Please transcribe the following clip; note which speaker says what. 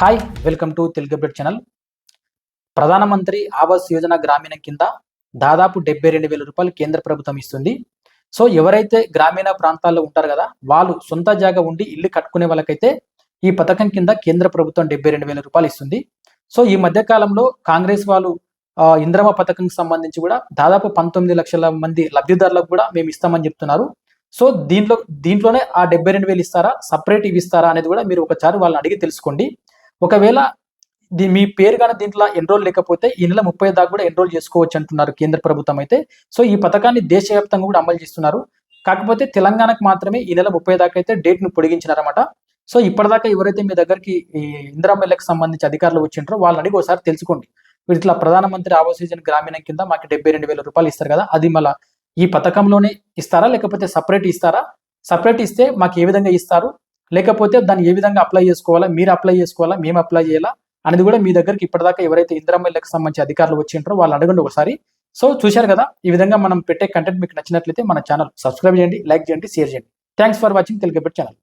Speaker 1: Hi welcome to Telugu update channel Pradhan Mantri Awas Yojana గ్రామీణ కింద దాదాపు డెబ్బై రెండు వేల రూపాయలు కేంద్ర ప్రభుత్వం ఇస్తుంది. సో ఎవరైతే గ్రామీణ ప్రాంతాల్లో ఉంటారు కదా వాళ్ళు సొంత జాగా ఉండి ఇల్లు కట్టుకునే వాళ్ళకైతే ఈ పథకం కింద కేంద్ర ప్రభుత్వం డెబ్బై రెండు వేల రూపాయలు ఇస్తుంది. సో ఈ మధ్య కాలంలో కాంగ్రెస్ వాళ్ళు ఇంద్రమ పథకంకి సంబంధించి కూడా దాదాపు పంతొమ్మిది లక్షల మంది లబ్ధిదారులకు కూడా మేము ఇస్తామని చెప్తున్నారు. సో దీంట్లో దీంట్లోనే ఆ డెబ్బై రెండు వేలు ఇస్తారా సపరేట్ ఇవి ఇస్తారా అనేది కూడా మీరు ఒకసారి వాళ్ళని అడిగి తెలుసుకోండి. ఒకవేళ దీ మీ పేరు కానీ దీంట్లో ఎన్రోల్ లేకపోతే ఈ నెల ముప్పై దాకా కూడా ఎన్రోల్ చేసుకోవచ్చు అంటున్నారు కేంద్ర ప్రభుత్వం అయితే. సో ఈ పథకాన్ని దేశవ్యాప్తంగా కూడా అమలు చేస్తున్నారు. కాకపోతే తెలంగాణకు మాత్రమే ఈ నెల ముప్పై దాకా అయితే డేట్ను పొడిగించినారన్నమాట. సో ఇప్పటిదాకా ఎవరైతే మీ దగ్గరికి ఈ ఇందిరామెల్లకు సంబంధించి అధికారులు వచ్చింటారో వాళ్ళని అడిగి ఒకసారి తెలుసుకోండి. వీటిలో ఇట్లా ప్రధానమంత్రి ఆవాస్ యోజన గ్రామీణ కింద మాకు డెబ్బై రెండు వేల రూపాయలు ఇస్తారు కదా అది మళ్ళీ ఈ పథకంలోనే ఇస్తారా? లేకపోతే సపరేట్ ఇస్తారా? సపరేట్ ఇస్తే మాకు ఏ విధంగా ఇస్తారు? లేకపోతే దాన్ని ఏ విధంగా అప్లై చేసుకోవాలా మీరు అప్లై చేసుకోవాలా మేము అప్లై చేయాలా అనేది కూడా మీ దగ్గరికి ఇప్పటిదాకా ఎవరైతే ఇంద్రమల్లకి సంబంధించి అధికారులు వచ్చింటారో వాళ్ళు అడగండి ఒకసారి. సో చూశారు కదా ఈ విధంగా మనం పెట్టే కంటెంట్ మీకు నచ్చినట్లయితే మన ఛానల్ సబ్స్క్రైబ్ చేయండి లైక్ చేయండి షేర్ చేయండి. Thanks for watching Telugu channel